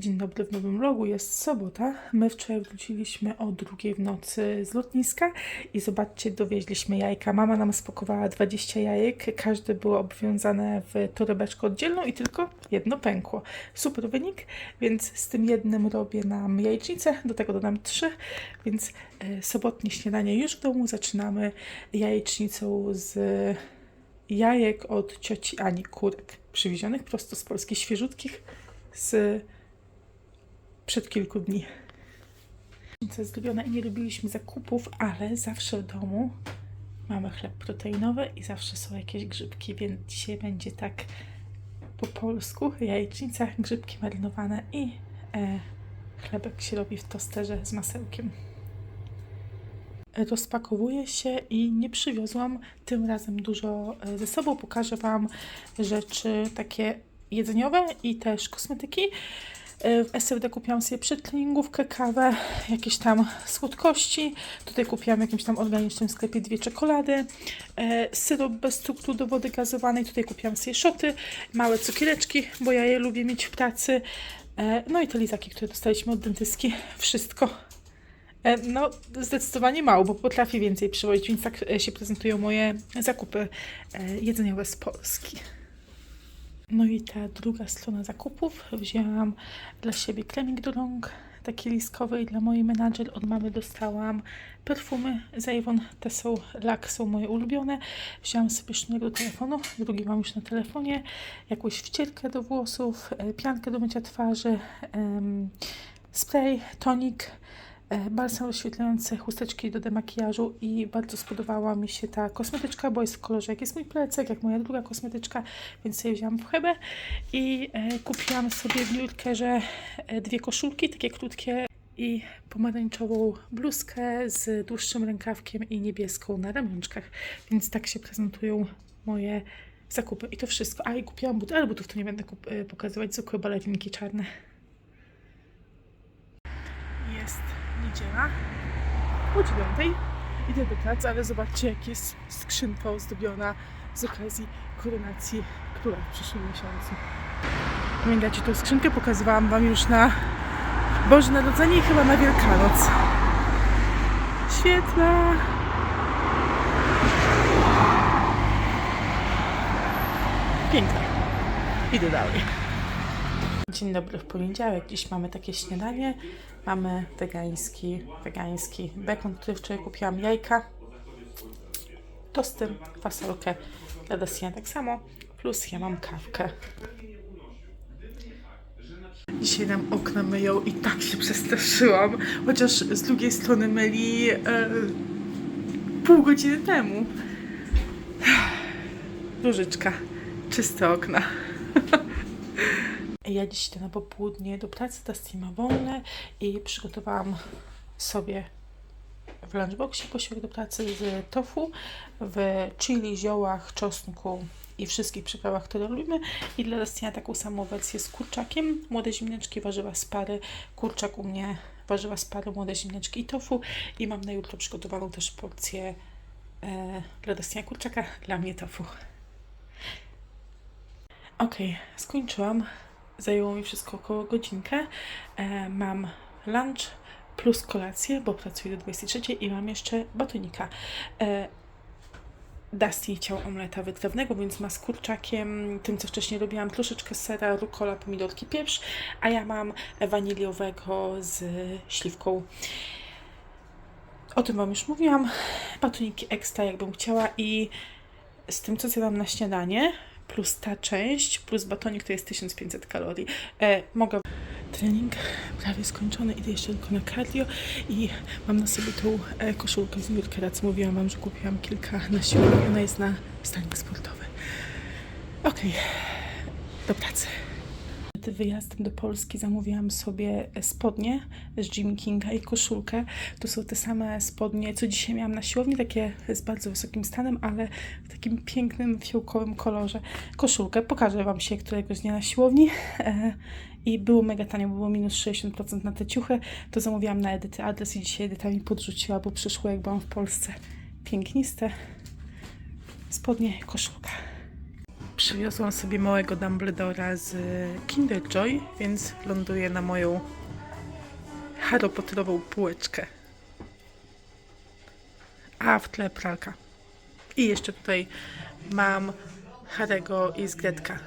Dzień dobry w nowym vlogu, jest sobota. My wczoraj wróciliśmy o drugiej w nocy z lotniska i zobaczcie, dowieźliśmy jajka. Mama nam spakowała 20 jajek, każde było obwiązane w torebeczkę oddzielną i tylko jedno pękło. Super wynik, więc z tym jednym robię nam jajecznicę, do tego dodam trzy, więc e, sobotnie śniadanie już w domu. Zaczynamy jajecznicą z jajek od cioci Ani Kurek, przywiezionych prosto z Polski, świeżutkich, z przed kilku dni. Co jest zrobione i nie robiliśmy zakupów, ale zawsze w domu mamy chleb proteinowy i zawsze są jakieś grzybki, więc dzisiaj będzie tak po polsku jajecznica, grzybki marynowane i e, chlebek się robi w tosterze z masełkiem. Rozpakowuję się i nie przywiozłam tym razem dużo e, ze sobą. Pokażę Wam rzeczy takie jedzeniowe i też kosmetyki. E, W SFD kupiłam sobie przedtreningówkę, kawę, jakieś tam słodkości. Tutaj kupiłam w jakimś tam organicznym sklepie dwie czekolady, e, syrop bez cukru do wody gazowanej. Tutaj kupiłam sobie szoty, małe cukiereczki, bo ja je lubię mieć w pracy. E, No i te lizaki, które dostaliśmy od dentystki. Wszystko. No, zdecydowanie mało, bo potrafię więcej przywozić, więc tak się prezentują moje zakupy jedzeniowe z Polski. No i ta druga strona zakupów. Wzięłam dla siebie kremik do rąk, taki liskowy i dla mojej menadżer od mamy dostałam perfumy z Avon. Te są, lak są moje ulubione. Wzięłam sobie sznurek do telefonu, drugi mam już na telefonie, jakąś wcierkę do włosów, e, piankę do mycia twarzy, spray, tonik, balsam rozświetlający, chusteczki do demakijażu i bardzo spodobała mi się ta kosmetyczka, bo jest w kolorze jak jest mój plecak, jak moja druga kosmetyczka, więc sobie wzięłam w hebę i e, kupiłam sobie w Nurkerze e, dwie koszulki, takie krótkie i pomarańczową bluzkę z dłuższym rękawkiem i niebieską na ramionczkach, więc tak się prezentują moje zakupy i to wszystko. A i kupiłam buty, ale butów to nie będę e, pokazywać, zwykłe balerinki czarne. Jest niedziela o dziewiątej. Idę do pracy, ale zobaczcie, jak jest skrzynka ozdobiona z okazji koronacji króla w przyszłym miesiącu. Pamiętacie tą skrzynkę? Pokazywałam Wam już na Boże Narodzenie i chyba na Wielkanoc. Świetna! Piękna. Idę dalej. Dzień dobry w poniedziałek. Dziś mamy takie śniadanie. Mamy wegański, wegański bekon, który wczoraj kupiłam, jajka, tosty, fasolkę, dla Dasia tak samo, plus ja mam kawkę. Dzisiaj nam okna myją i tak się przestraszyłam, chociaż z drugiej strony myli e, pół godziny temu. Różyczka, czyste okna. Ja dziś idę na popołudnie do pracy, Dusty ma wolne i przygotowałam sobie w lunchboxie posiłek do pracy z tofu w chili, ziołach, czosnku i wszystkich przyprawach, które lubimy. I dla Dustina taką samą wersję z kurczakiem, młode ziemniaczki, warzywa z pary, kurczak u mnie, warzywa z pary, młode ziemniaczki i tofu. I mam na jutro przygotowaną też porcję e, dla Dustina kurczaka, dla mnie tofu. Okej, skończyłam. Zajęło mi wszystko około godzinkę. E, mam lunch plus kolację, bo pracuję do 23 i mam jeszcze batonika. E, Dusty chciał omleta wytrawnego, więc ma z kurczakiem, tym co wcześniej robiłam, troszeczkę sera, rukola, pomidorki, pieprz, a ja mam waniliowego z śliwką. O tym Wam już mówiłam. Batoniki ekstra, jakbym chciała i z tym, co zjadłam na śniadanie, plus ta część, plus batonik to jest 1500 kalorii. E, mogę. Trening prawie skończony, idę jeszcze tylko na cardio i mam na sobie tą e, koszulkę z co mówiłam Wam, że kupiłam kilka na siłowni, ona jest na stanik sportowy. Okej, do pracy. Wyjazdem do Polski zamówiłam sobie spodnie z Jimmy Kinga i koszulkę. To są te same spodnie, co dzisiaj miałam na siłowni, takie z bardzo wysokim stanem, ale w takim pięknym, fiołkowym kolorze. Koszulkę pokażę Wam się któregoś dnia na siłowni. E, I było mega tanio, było minus 60% na te ciuchy. To zamówiłam na Edyty adres i dzisiaj Edyta mi podrzuciła, bo przyszło jak byłam w Polsce. Piękniste spodnie, koszulka. Przywiozłam sobie małego Dumbledora z Kinder Joy, więc ląduje na moją Harry Potterową półeczkę. A w tle pralka. I jeszcze tutaj mam Harego i Zgredka.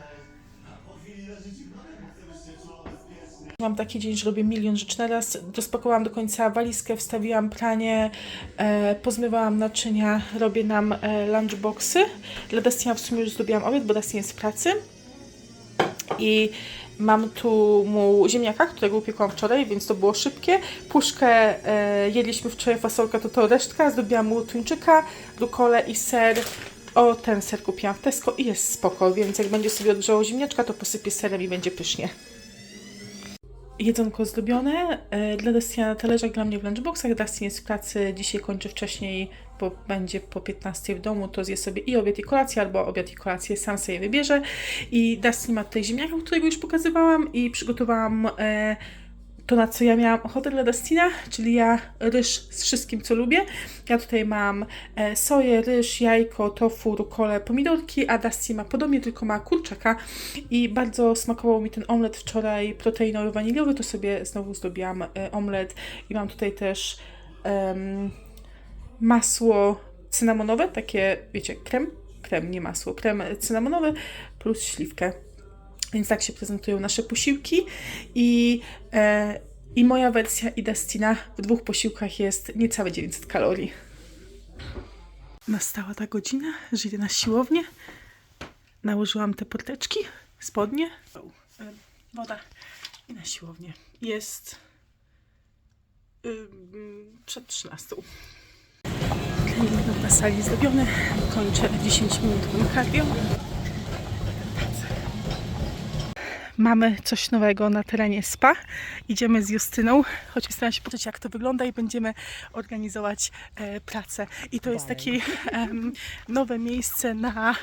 Mam taki dzień, że robię milion rzeczy naraz. Rozpakowałam do końca walizkę, wstawiłam pranie, e, pozmywałam naczynia, robię nam e, lunchboxy. Dla Destina w sumie już zrobiłam obiad, bo Destin jest w pracy. I mam tu mu ziemniaka, którego upiekłam wczoraj, więc to było szybkie. Puszkę e, jedliśmy wczoraj, fasolka to to resztka. Zrobiłam mu tuńczyka, rukolę i ser. O, ten ser kupiłam w Tesco i jest spoko, więc jak będzie sobie odgrzało ziemniaczka, to posypię serem i będzie pysznie. Jedzonko zrobione. E, Dla Destina na talerzach, dla mnie w lunchboxach. Destin jest w pracy, dzisiaj kończy wcześniej, bo będzie po 15 w domu, to zje sobie i obiad i kolację, albo obiad i kolację sam sobie wybierze. I Dustin ma tutaj ziemniaka, którego już pokazywałam i przygotowałam e, to, na co ja miałam ochotę dla Dustina, czyli ja ryż z wszystkim, co lubię. Ja tutaj mam e, soję, ryż, jajko, tofu, rukolę, pomidorki, a Dustin ma podobnie, tylko ma kurczaka i bardzo smakował mi ten omlet wczoraj proteinowy, waniliowy, to sobie znowu zrobiłam e, omlet i mam tutaj też masło cynamonowe, takie, wiecie, krem, krem, nie masło, krem cynamonowy plus śliwkę. Więc tak się prezentują nasze posiłki i, e, i moja wersja i Destina w dwóch posiłkach jest niecałe 900 kalorii. Nastała ta godzina, że idę na siłownię. Nałożyłam te porteczki, spodnie, woda i na siłownię. Jest przed 13. Trening na sali zrobiony. Kończę 10 minut cardio. Mamy coś nowego na terenie spa. Idziemy z Justyną, choć staram się patrzeć jak to wygląda i będziemy organizować e, pracę. I to jest takie em, nowe miejsce na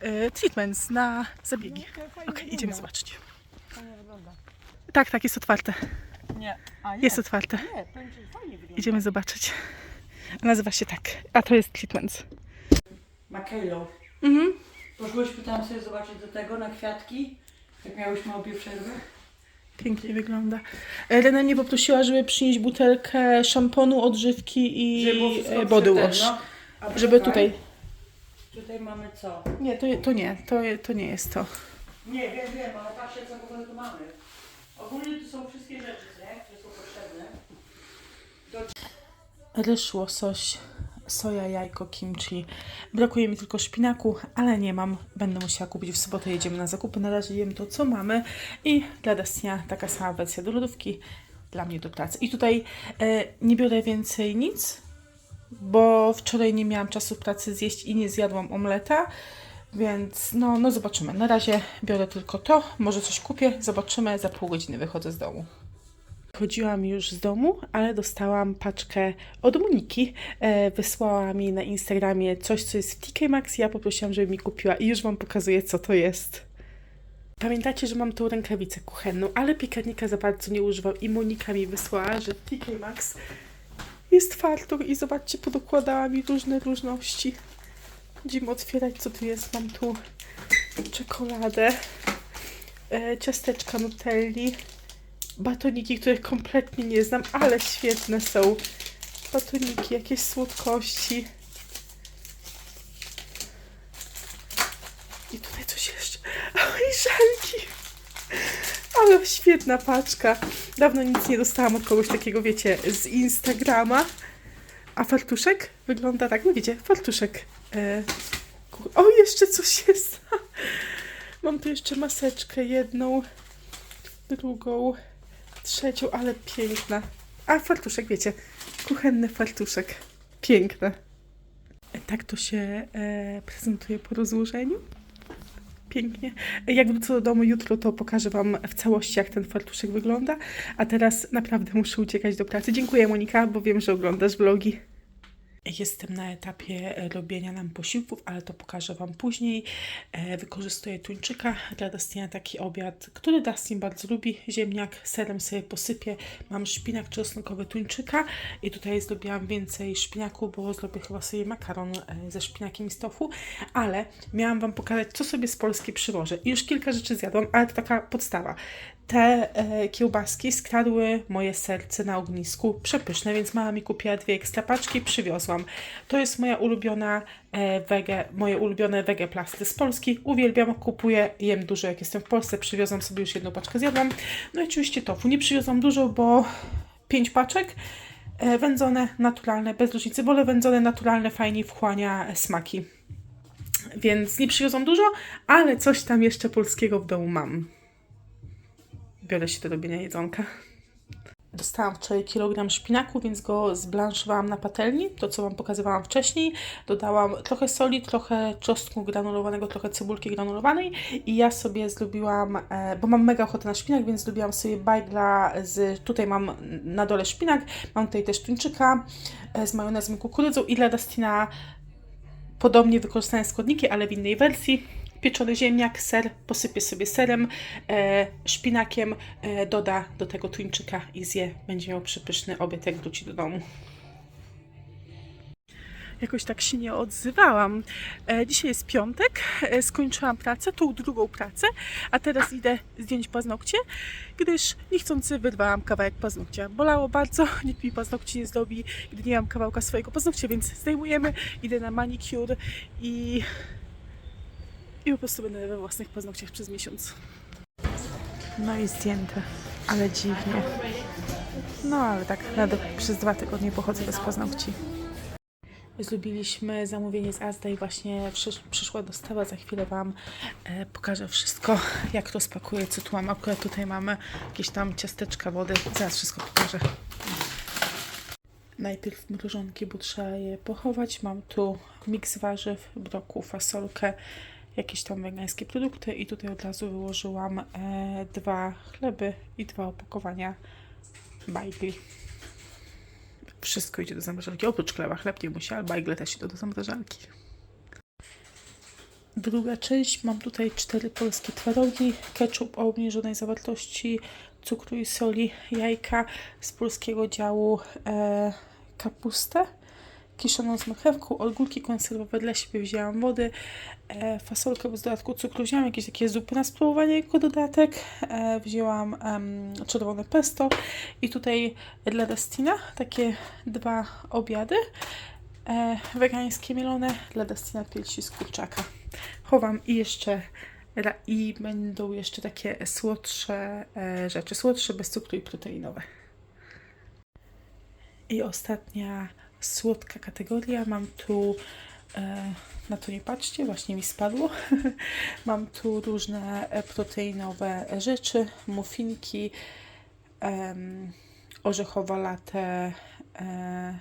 e, treatments, na zabiegi. Okej, idziemy zobaczyć. Tak, tak, jest otwarte. Nie. A Jest otwarte. Nie, to fajnie wygląda. Idziemy zobaczyć. Nazywa się tak, a to jest treatments. Makejlo. Mhm. Poszłyśmy tam sobie zobaczyć do tego na kwiatki, jak miałyśmy obie przerwy. Pięknie wygląda. E, Rena mnie poprosiła, żeby przynieść butelkę szamponu, odżywki i e, body wash. no. Żeby poczekaj, tutaj. Tutaj mamy co? Nie, to, to nie, to, to nie jest to. Nie, wiem, wiem, ale patrzcie co w ogóle tu mamy. Ogólnie tu są wszystkie rzeczy, nie? które są potrzebne. Ryż, łosoś, soja, jajko, kimchi. Brakuje mi tylko szpinaku, ale nie mam. Będę musiała kupić w sobotę. Jedziemy na zakupy. Na razie jem to, co mamy. I dla Destia taka sama wersja do lodówki. Dla mnie do pracy. I tutaj e, nie biorę więcej nic, bo wczoraj nie miałam czasu pracy zjeść i nie zjadłam omleta. Więc no, no zobaczymy. Na razie biorę tylko to. Może coś kupię. Zobaczymy. Za pół godziny wychodzę z domu. Chodziłam już z domu, ale dostałam paczkę od Moniki. E, wysłała mi na Instagramie coś, co jest w TK Maxx. Ja poprosiłam, żeby mi kupiła i już Wam pokazuję, co to jest. Pamiętacie, że mam tą rękawicę kuchenną, ale piekarnika za bardzo nie używam i Monika mi wysłała, że TK Maxx jest fartur i zobaczcie, podokładała mi różne różności. Będziemy otwierać, co tu jest. Mam tu czekoladę, e, ciasteczka Nutelli, batoniki, których kompletnie nie znam, ale świetne są. Batoniki, jakieś słodkości. I tutaj coś jeszcze. Oj, żelki. Ale świetna paczka. Dawno nic nie dostałam od kogoś takiego, wiecie, z Instagrama. A fartuszek wygląda tak, no wiecie, fartuszek. E, o, jeszcze coś jest. Mam tu jeszcze maseczkę jedną, drugą, trzecią, ale piękna. A fartuszek, wiecie, kuchenny fartuszek. Piękne. E, Tak to się e, prezentuje po rozłożeniu. Pięknie. Jak wrócę do domu jutro, to pokażę Wam w całości, jak ten fartuszek wygląda. A teraz naprawdę muszę uciekać do pracy. Dziękuję, Monika, bo wiem, że oglądasz vlogi. Jestem na etapie e, robienia nam posiłków, ale to pokażę Wam później. E, Wykorzystuję tuńczyka dla Dustina taki obiad, który Dustin bardzo lubi. Ziemniak, serem sobie posypię. Mam szpinak czosnkowy tuńczyka i tutaj zrobiłam więcej szpinaku, bo zrobię chyba sobie makaron e, ze szpinakiem i z ale miałam Wam pokazać, co sobie z Polski przywożę. I już kilka rzeczy zjadłam, ale to taka podstawa. Te e, kiełbaski skradły moje serce na ognisku. Przepyszne, więc mama mi kupiła dwie ekstra paczki, przywiozłam. To jest moja ulubiona e, wege, moje ulubione wege plasty z Polski. Uwielbiam, kupuję, jem dużo jak jestem w Polsce. Przywiozłam sobie już jedną paczkę, zjadłam. No i oczywiście tofu. Nie przywiozłam dużo, bo pięć paczek. E, wędzone, naturalne, bez różnicy. Wolę wędzone, naturalne, fajniej wchłania smaki. Więc nie przywiozłam dużo, ale coś tam jeszcze polskiego w domu mam biorę się do robienia jedzonka. Dostałam wczoraj kilogram szpinaku, więc go zblanszowałam na patelni, to co Wam pokazywałam wcześniej. Dodałam trochę soli, trochę czosnku granulowanego, trochę cebulki granulowanej i ja sobie zrobiłam, e, bo mam mega ochotę na szpinak, więc zrobiłam sobie bajgla z, tutaj mam na dole szpinak, mam tutaj też tuńczyka e, z majonezem kukurydzą i dla Dustina podobnie wykorzystane składniki, ale w innej wersji. Pieczony ziemniak, ser, posypię sobie serem, e, szpinakiem, e, doda do tego tuńczyka i zje. Będzie miał przepyszny obiad, jak wróci do domu. Jakoś tak się nie odzywałam. E, dzisiaj jest piątek, e, skończyłam pracę, tą drugą pracę, a teraz idę zdjąć paznokcie, gdyż niechcący wyrwałam kawałek paznokcia. Bolało bardzo, nikt mi paznokci nie zdobi, gdy nie mam kawałka swojego paznokcia, więc zdejmujemy, idę na manicure i i po prostu będę we własnych paznokciach przez miesiąc. No i zdjęte, ale dziwnie. No ale tak, nawet przez dwa tygodnie pochodzę bez paznokci. Zrobiliśmy zamówienie z Asda i właśnie przysz, przyszła dostawa. Za chwilę Wam e, pokażę wszystko, jak to spakuję, co tu mam. Akurat tutaj mamy jakieś tam ciasteczka, wody. Zaraz wszystko pokażę. Najpierw mrożonki, bo trzeba je pochować. Mam tu miks warzyw, broku, fasolkę, jakieś tam wegańskie produkty i tutaj od razu wyłożyłam e, dwa chleby i dwa opakowania bajgli. Wszystko idzie do zamrażarki, oprócz chleba. Chleb nie musi, ale bajgle też idą do zamrażarki. Druga część, mam tutaj cztery polskie twarogi, ketchup o obniżonej zawartości cukru i soli, jajka z polskiego działu, e, kapustę kiszoną z marchewką, ogórki konserwowe dla siebie wzięłam wody, e, fasolkę bez dodatku cukru, wzięłam jakieś takie zupy na spróbowanie jako dodatek, e, wzięłam em, czerwone pesto i tutaj dla Dustina takie dwa obiady, e, wegańskie mielone, dla Dustina piersi z kurczaka. Chowam i jeszcze i będą jeszcze takie słodsze e, rzeczy, słodsze bez cukru i proteinowe. I ostatnia słodka kategoria. Mam tu, e, na to nie patrzcie, właśnie mi spadło. Mam tu różne proteinowe rzeczy, muffinki, orzechowa latte, e,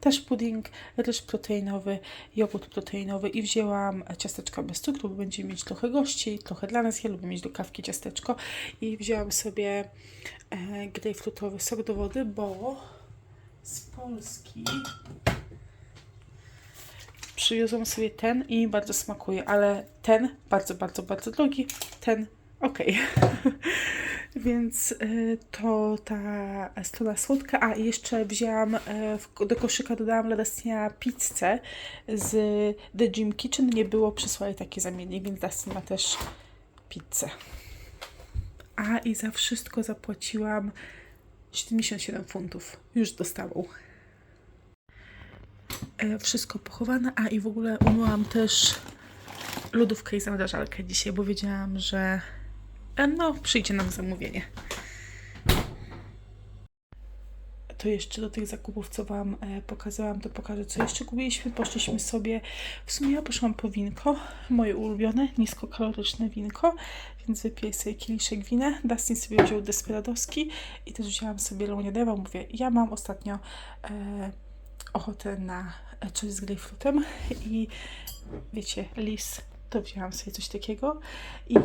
też pudding, ryż proteinowy, jogurt proteinowy i wzięłam ciasteczka bez cukru, bo będziemy mieć trochę gości, trochę dla nas. Ja lubię mieć do kawki ciasteczko i wzięłam sobie e, grejpfrutowy sok do wody, bo z Polski przywiozłam sobie ten i bardzo smakuje, ale ten bardzo, bardzo, bardzo drogi, ten ok. Więc y, to ta strona słodka. A jeszcze wzięłam y, w- do koszyka dodałam dla Dustina pizzę z The Gym Kitchen. Nie było, przysłali takie zamiennik, więc Dustin ma też pizzę. A i za wszystko zapłaciłam 77 funtów. Już dostawą. E, wszystko pochowane. A i w ogóle umyłam też lodówkę i zamrażarkę dzisiaj, bo wiedziałam, że e, no, przyjdzie nam zamówienie. To jeszcze do tych zakupów, co Wam e, pokazałam, to pokażę, co jeszcze kupiliśmy. Poszliśmy sobie, w sumie ja poszłam po winko, moje ulubione, niskokaloryczne winko, więc wypiję sobie kieliszek wina. Dustin sobie wziął Desperadowski i też wzięłam sobie Loniadewa. Mówię, ja mam ostatnio e, ochotę na coś z grejpfrutem i wiecie, lis, to wzięłam sobie coś takiego i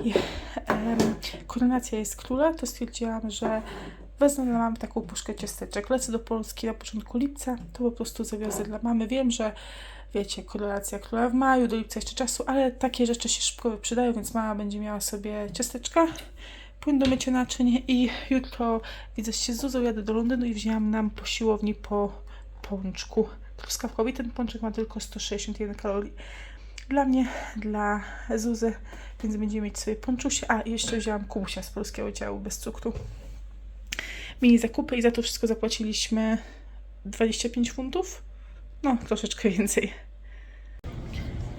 em, koronacja jest króla, to stwierdziłam, że wezmę dla mamy taką puszkę ciasteczek. Lecę do Polski na początku lipca, to po prostu zawiozę dla mamy. Wiem, że wiecie, korelacja króla w maju, do lipca jeszcze czasu, ale takie rzeczy się szybko wyprzedają, więc mama będzie miała sobie ciasteczka, płyn do mycia naczyń i jutro widzę się z Zuzą, jadę do Londynu i wzięłam nam po siłowni po pączku truskawkowi. Ten pączek ma tylko 161 kalorii. Dla mnie, dla Zuzy, więc będziemy mieć sobie pączusie. A, jeszcze wzięłam kubusia z polskiego działu bez cukru. Mini zakupy i za to wszystko zapłaciliśmy 25 funtów. No, troszeczkę więcej.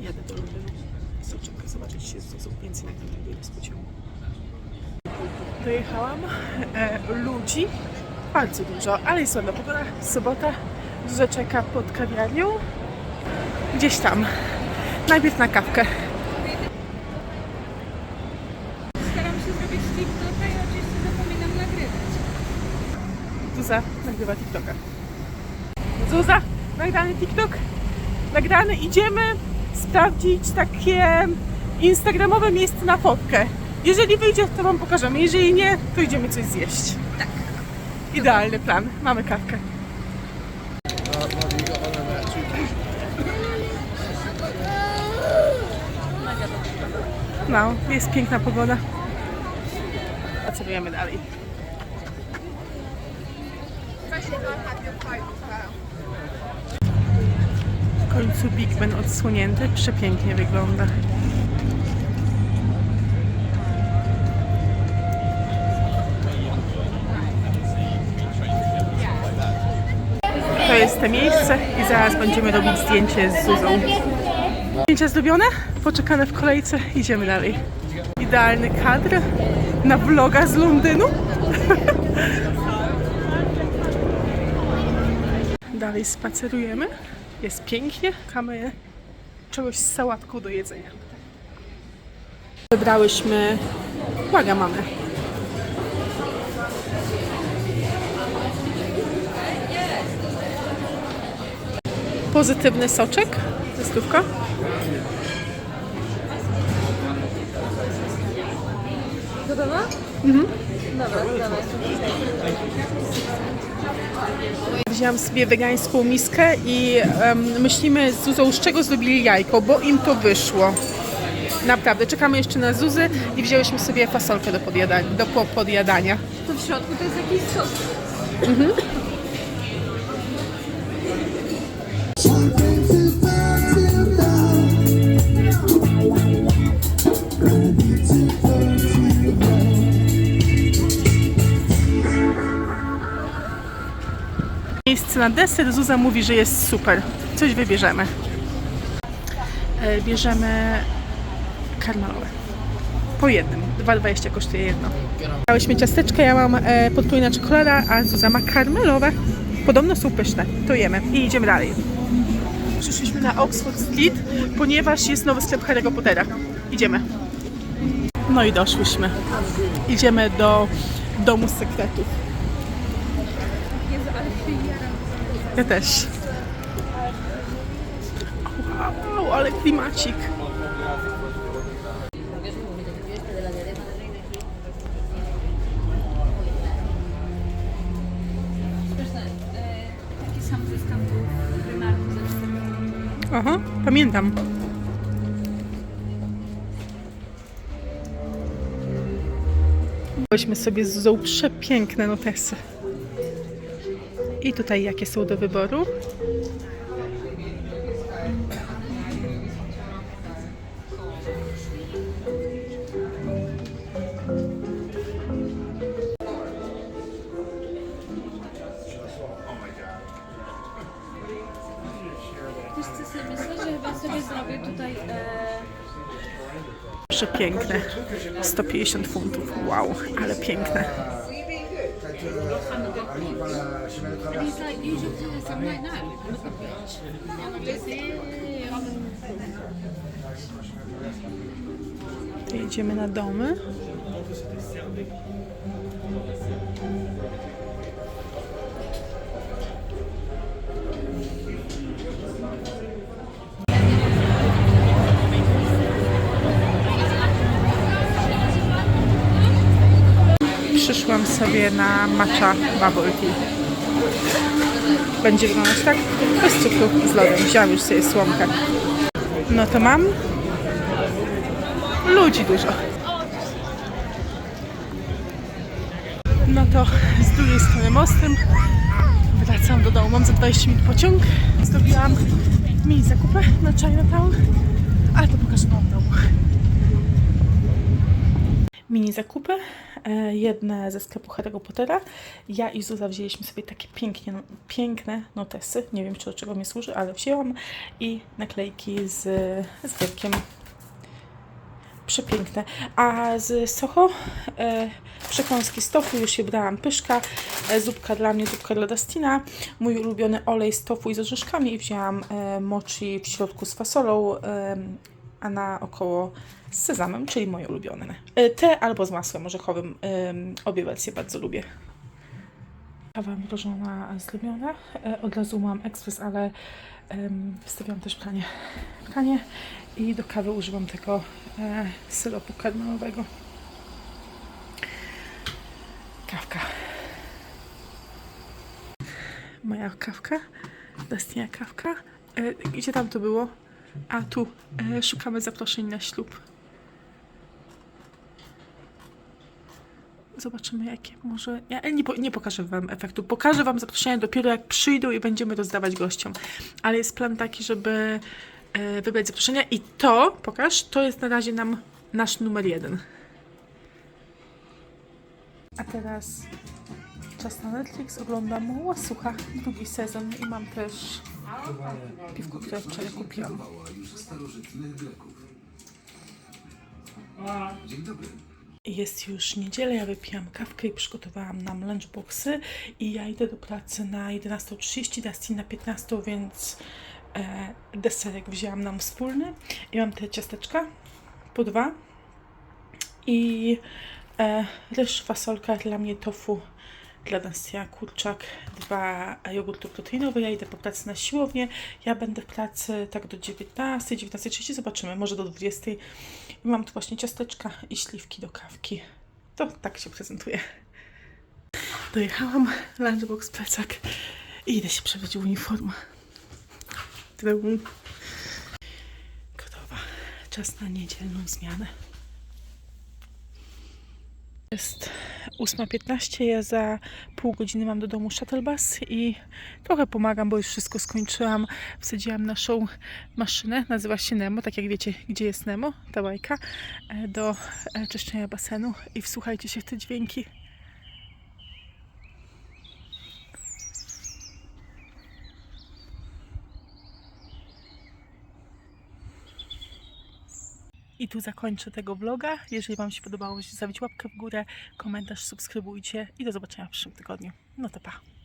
Jadę do Londynu. Soczek, zobaczyć się z Zuzą. Więcej na tym z pociągu. Dojechałam. E, ludzi bardzo dużo, ale jest ładna pogoda. Sobota. Zuza czeka pod kawiarnią. Gdzieś tam. Najpierw na kawkę. Staram się zrobić TikToka i oczywiście zapominam nagrywać. Zuza nagrywa TikToka. Zuza, nagrany TikTok. Nagrany. Idziemy sprawdzić takie instagramowe miejsce na fotkę. Jeżeli wyjdzie, to Wam pokażemy. Jeżeli nie, to idziemy coś zjeść. Tak. Idealny plan. Mamy kawkę. No, jest piękna pogoda. Pracujemy dalej. W końcu Big Ben odsłonięty. Przepięknie wygląda. To jest to miejsce i zaraz będziemy robić zdjęcie z Zuzą. Zdjęcia zrobione, poczekane w kolejce, idziemy dalej. Idealny kadr na vloga z Londynu. Dalej spacerujemy. Jest pięknie. Mamy czegoś z sałatką do jedzenia. Wybrałyśmy łaga mamy. Pozytywny soczek. Zestówka. Gotowa? Dobra, dawaj. Wzięłam sobie wegańską miskę i em, myślimy z Zuzą, z czego zrobili jajko, bo im to wyszło. Naprawdę, czekamy jeszcze na Zuzy i wzięłyśmy sobie fasolkę do, podjadania, do po- podjadania. To w środku to jest jakiś sos. Miejsce na deser, Zuza mówi, że jest super. Coś wybierzemy. E, Bierzemy karmelowe. Po jednym. 2,20 kosztuje jedno. Dałyśmy ciasteczkę, ja mam e, podpójna czekolada, a Zuza ma karmelowe. Podobno są pyszne. To jemy i idziemy dalej. Przyszliśmy na Oxford Street, ponieważ jest nowy sklep Harry'ego Pottera. Idziemy. No i doszłyśmy. Idziemy do domu sekretów. Jezu, ale. Ja też. Wow, ale klimacik. E, taki sam zestaw był w Primarku za 4 Aha, pamiętam. Weźmy sobie z Zuzą przepiękne notesy. I tutaj jakie są do wyboru? E, Przepiękne. 150 funtów. Wow, ale piękne. He's like, you should do this. I'm like, no, look at bitch. To jedziemy na domy. Sobie na matcha bubble tea. Będzie wyglądać tak? Bez cukru z lodem. Wziąłam już sobie słomkę. No to mam. Ludzi dużo. No to z drugiej strony mostem wracam do domu. Mam za 20 minut pociąg. Zrobiłam mini zakupy na Chinatown, ale to pokażę wam w domu. Mini zakupy, e, jedne ze sklepu Harry'ego Pottera. Ja i Zuza wzięliśmy sobie takie pięknie, piękne notesy. Nie wiem, czy do czego mi służy, ale wzięłam. I naklejki z, z wierkiem przepiękne. A z Soho e, przekąski z tofu, już je brałam, pyszka, e, zupka dla mnie, zupka dla Dustina, mój ulubiony olej z tofu i z orzeszkami i wzięłam e, mochi w środku z fasolą, e, a na około z sezamem, czyli moje ulubione. E, te albo z masłem orzechowym, obie wersje bardzo lubię. Kawa mrożona zlubiona. E, od razu mam ekspres, ale wstawiam też pranie. pranie i do kawy używam tego e, syropu karmelowego. Kawka. Moja kawka. Dustina kawka. Gdzie tam to było? A tu. Szukamy zaproszeń na ślub. Zobaczymy, jakie może. Ja nie, po, nie pokażę Wam efektu. Pokażę Wam zaproszenia dopiero jak przyjdą i będziemy rozdawać gościom. Ale jest plan taki, żeby e, wybrać zaproszenia. I to, pokaż, to jest na razie nam nasz numer jeden. A teraz czas na Netflix. Oglądam Łasucha, drugi sezon i mam też piwko, które wczoraj kupiłam. Dzień dobry. Jest już niedziela, ja wypijam kawkę i przygotowałam nam lunchboxy i ja idę do pracy na 11.30, Dustin na 15, więc e, deserek wzięłam nam wspólny. I mam te ciasteczka po dwa i e, ryż, fasolka dla mnie tofu, dla Dustina kurczak, dwa jogurty proteinowe, ja idę po pracy na siłownię, ja będę w pracy tak do 19, 19.30, zobaczymy, może do 20. I mam tu właśnie ciasteczka i śliwki do kawki. To tak się prezentuje. Dojechałam, lunchbox, plecak i idę się przebrać w uniformę. Tadam. Gotowa. Czas na niedzielną zmianę. Jest 8.15, ja za pół godziny mam do domu shuttle bus i trochę pomagam, bo już wszystko skończyłam. Wsadziłam naszą maszynę, nazywa się Nemo, tak jak wiecie, gdzie jest Nemo, ta bajka, e, do e, czyszczenia basenu i wsłuchajcie się w te dźwięki. I tu zakończę tego vloga. Jeżeli Wam się podobało, zostawić łapkę w górę, komentarz, subskrybujcie i do zobaczenia w przyszłym tygodniu. No to pa!